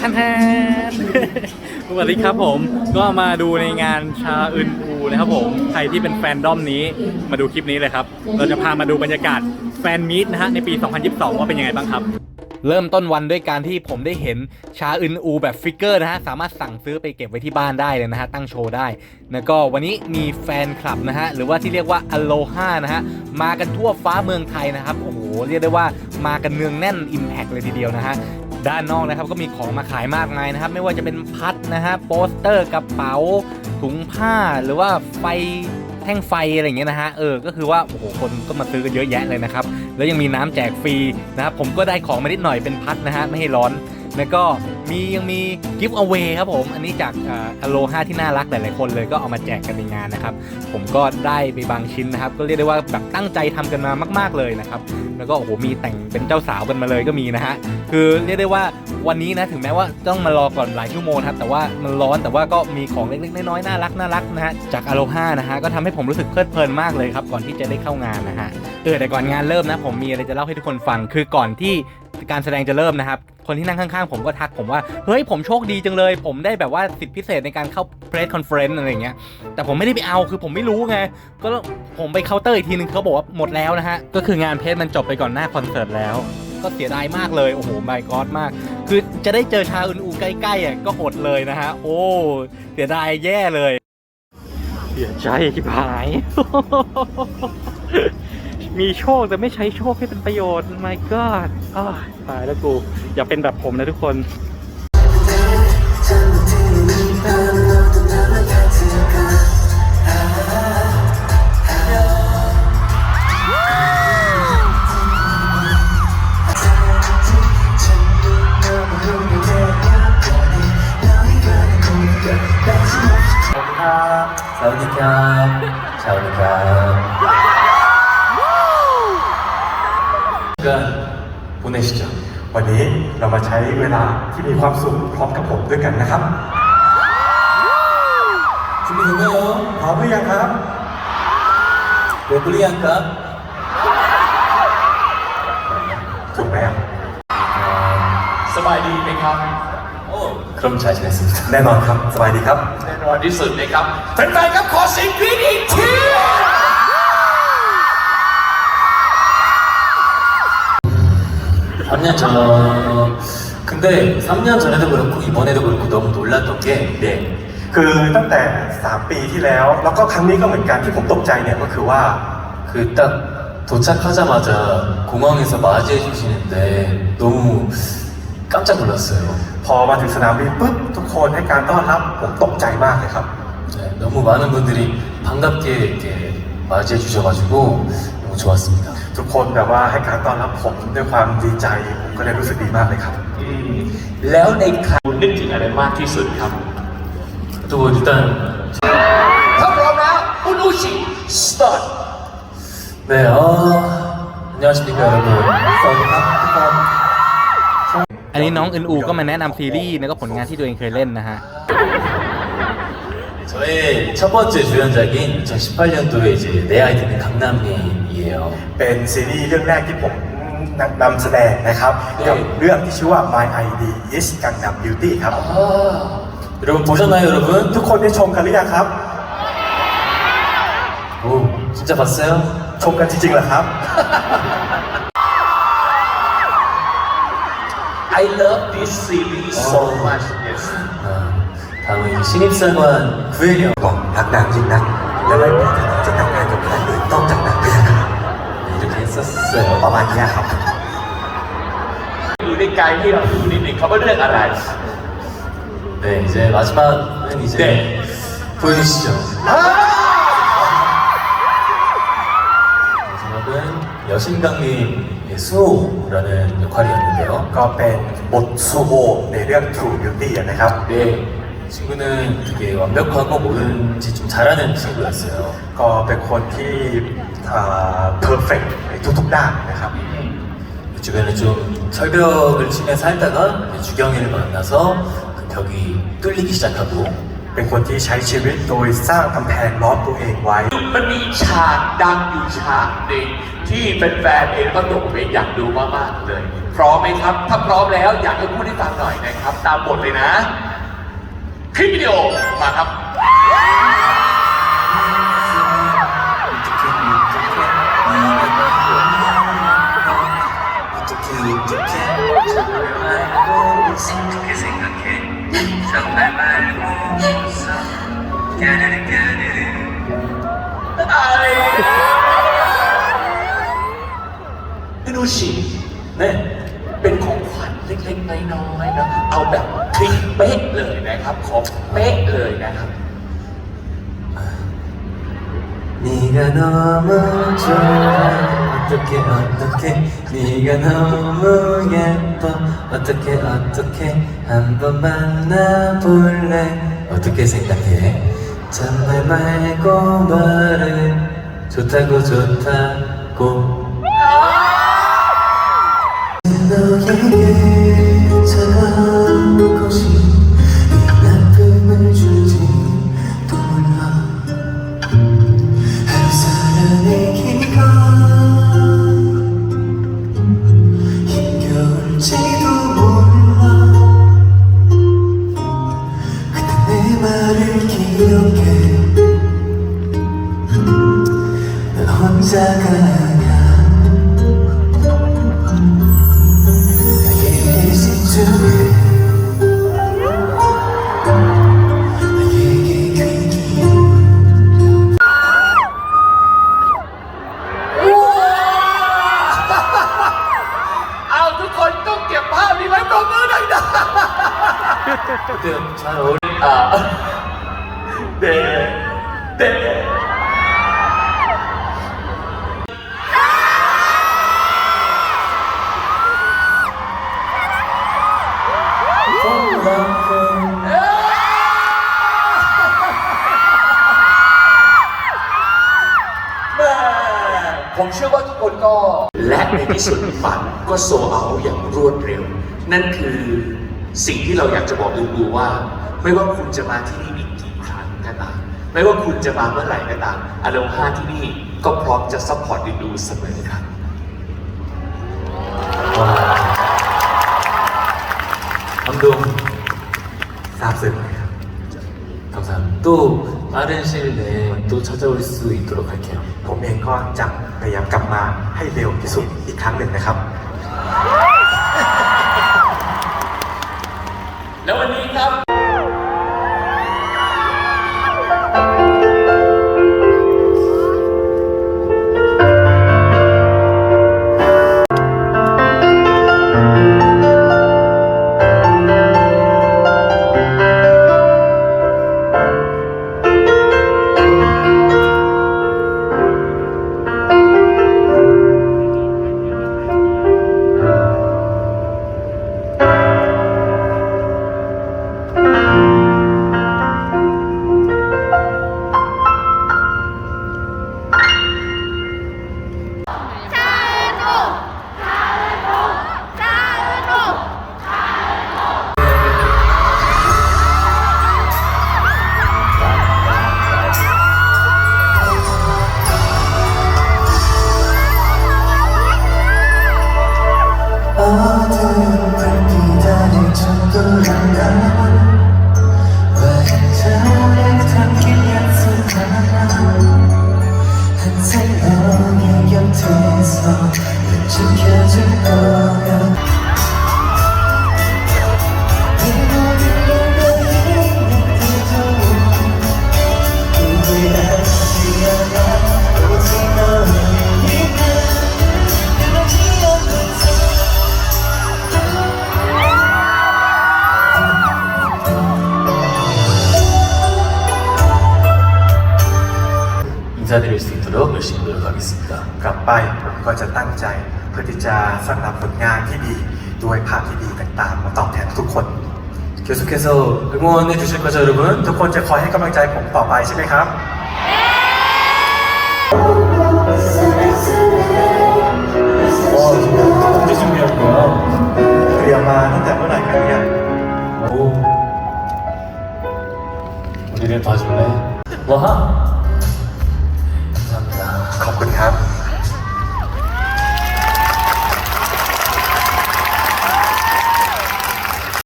ท่านแทนสวัสดีครับผมก็มาดูในงานชาอึนอูนะครับผมใครที่เป็นแฟนด้อมนี้มาดูคลิปนี้เลยครับ เราจะพามาดูบรรยากาศแฟนมีตนะฮะในปี 2022 ว่าเป็นยังไงบ้างครับ เริ่มต้นวันด้วยการที่ผมได้เห็นชาอึนอูแบบฟิกเกอร์นะฮะ สามารถสั่งซื้อไปเก็บไว้ที่บ้านได้เลยนะฮะ ตั้งโชว์ได้ แล้วก็วันนี้มีแฟนคลับนะฮะ หรือว่าที่เรียกว่าอโลฮานะฮะ มากันทั่วฟ้าเมืองไทยนะครับ โอ้โห เรียกได้ว่ามากันเนืองแน่น Impact เลยทีเดียวนะฮะ ด้านนอกนะครับก็มีของมาขายมากมายนะครับ ไม่ว่าจะเป็นพัดนะฮะโปสเตอร์กระเป๋า ถุงผ้าหรือว่าไฟแท่งไฟอะไรอย่างเงี้ยนะฮะเออก็คือว่าโอ้โหคนก็มาซื้อกันเยอะแยะเลยนะครับ แล้วยังมีน้ำแจกฟรีนะครับผมก็ได้ของมานิดหน่อยเป็นพัดนะฮะไม่ให้ร้อนแล้วก็ มียังมีกิฟต์เอาไว้ครับผม อันนี้จากอโลฮาที่น่ารักหลายๆคนเลยก็เอามาแจกกันในงานนะครับ ผมก็ได้ไปบางชิ้นนะครับ ก็เรียกได้ว่าแบบตั้งใจทำกันมามาก ๆเลยนะครับ แล้วก็โอ้โหมีแต่งเป็นเจ้าสาวกันมาเลยก็มีนะฮะคือเรียกได้ว่าวันนี้นะถึงแม้ว่าต้องมารอก่อนหลายชั่วโมงครับแต่ว่ามันร้อนแต่ว่าก็มีของเล็กๆน้อยๆน่ารักน่ารักนะฮะจากอโลฮานะฮะก็ทำให้ผมรู้สึกเพลิดเพลินมากเลยครับก่อนที่จะได้เข้างานนะฮะเออแต่ก่อนงานเริ่มนะผมมีอะไรจะเล่าให้ทุกคนฟังคือก่อนที่การแสดงจะเริ่มนะครับ คนที่นั่งข้างๆ ผมก็ทักผมว่า เฮ้ยผมโชคดีจังเลย ผมได้แบบว่าสิทธิพิเศษในการเข้าเพรสคอนเฟอเรนซ์อะไรเงี้ยแต่ผมไม่ได้ไปเอาคือผมไม่รู้ไง ก็ผมไปเคาน์เตอร์อีกทีนึงเขาบอกว่าหมดแล้วนะฮะ ก็คืองานเพจมันจบไปก่อนหน้าคอนเสิร์ตแล้วก็เสียดายมากเลย โอ้โหบายกอดมาก คือจะได้เจอชาอุนอูใกล้ๆอะก็อดเลยนะฮะ โอ้ เสียดายแย่เลย เสียใจที่หาย มีโชคแต่ไม่ใช้โชคให้เป็นประโยชน์ my god อ้าวตายแล้วกู อย่าเป็นแบบผมนะทุกคน ก็보내시죠วันนี้เรามาใช้เวลาที่มีความสุขพร้อมกับผมด้วยกันนะครับ 준비됐나 요? พร้อมหรือยังครับเบื่อ배불리 할 까? ถูกแล้ว สบายดีไหมครับโอ้คร 어, 그럼 잘 지냈습니 다. แน่นอนครับ สบายดีครับ แน่นอนที่สุดเลยครับแฟนๆครับขอเสียงกรี๊ดอีกที 3년 전, 근데 3년 전에도 그렇고 이번에도 그렇고 너무 놀랐던 게, 네. คือตั้งแต่ 3 ปีที่แล้ว แล้วก็ครั้งนี้ก็เหมือนกันที่ผมตกใจเนี่ยก็คือว่า 그 딱 도착하자마자 공항에서 맞이해 주시는데 너무 깜짝 놀랐어요. พอมาถึงสนามบินปุ๊บทุกคนให้การต้อนรับผมตกใจมากเลยครับ 네, 너무 많은 분들이 반갑게 이렇게 맞이해 주셔가지고 너무 좋았습니다. ทุกคนแบบว่าให้การต้อนรับผมด้วยความดีใจ ผมก็เลยรู้สึกดีมากเลยครับ อืมแล้วในครั้งคุณนึกถึงอะไรมากที่สุดครับ 또 일단 ถ้าพร้อมแล้วอุนุชิ start 네, 어, 안녕하십니까 여러분. 사우디카 뚜껑. อันนี้น้องอึนอูก็มาแนะนำซีรีส์แล้วก็ผลงานที่ตัวเองเคยเล่นนะฮะ 저의 첫 번째 주연작인 2018년도에 이제 내 아이디는 강남이 에요. เป็นซีรีส์เรื่องแรกที่ผมนำแสดงนะครับ 네. กับเรื่องที่ชื่อว่า My ID is Gangnam Beauty ครับ 아, 여러분 보셨나요, 여러분? ทุกคนได้ชมกันหรือยังครับ 오, 진짜 봤어요? ชมกันจริงๆเหรอครับ I love this series so much yes 아, 다음은 이제 신입사관 구혜령 บอกรักนางจริงนะ และไม่ปรารถนาจะแต่งงาน 했었어요. ประมาณเนี้ยครับ อยู่ในกายที่เราดูนิดหนึ่งเขาว่าเรื่องอะไร 네, 이제 마지막은 이제 네. 보여주시죠. 마지막은 여신강림의 수호라는 역할이었는데요. ก็เป็นบทซูโฮในเรื่อง True Beauty นะครับ 네, 친구는 되게 완벽하고 뭐든지 좀 잘하는 친구였어요. ก็เป็นคนที่เพอร์เฟกใน ทุกๆด้านนะครับ 그 주변에 좀 철벽을 치며 살다가 이제 주경이를 만나서 그 벽이 뚫리기 시작하고 เป็นคนที่ใช้ชีวิตโดยสร้างกำแพงล้อมตัวเองไว้ มันมีฉากดังอยู่ฉากหนึ่งที่แฟนๆเองก็ตกเป็นอยากดูมากๆเลย เพ ร้อมไหมครับ ถ้าพร้อมแล้วอยากให้พูดให้ฟังหน่อยนะครับ ตามบทเลยนะ คลิปวิดีโอมาครับ พี่นุชิเนี่ยเป็นของขวัญเล็กๆน้อยๆนะเอาแบบคลิปเป๊ะเลยนะครับ ขอเป๊ะเลยนะครับ 네가 너무 좋아 어떻게 어떻게 네가 너무 예뻐. 어떻게 어떻게 한번 만나볼래? 어떻게 생각해? 정말 말고 말해 좋다고 좋다고 ชื่อว่าทุกคนก็ และในที่สุดฝันก็โซเอาอย่างรวดเร็ว นั่นคือสิ่งที่เราอยากจะบอกดูดูว่า ไม่ว่าคุณจะมาที่นี่อีกกี่ครั้งก็ตามไม่ว่าคุณจะมาเมื่อไหร่ก็ตามอารมณ์ห้าที่นี่ก็พร้อมจะซัพพอร์ตดูดูเสมอครับ 와 감동 쌉습니다 감사합니다 또 빠른 시일 내에 또 찾아올 수 있도록 할게요 ผมเองก็จะพยายามกลับมาให้เร็วที่สุดอีกครั้งหนึ่งนะครับ แล้ววันนี้ ี้ 인사드릴 수 있도록 열심히 노력하겠습니다. กลับไปผมก็จะตั้งใจเพื่อที่จะสร้างผลงานที่ดีด้วยภาพที่ดีต่างๆมาตอบแทนทุกคน 계속해서 응원해 주실 거죠, 여러분? ทุกคนจะคอยให้กำลังใจผมต่อไปใช่ไหมครับ 와, 지금 언제 준비할 거야? เตรียมมาตั้งแต่เมื่อไหร่กันเนี่ย 오. 우리를 봐줄래? 와,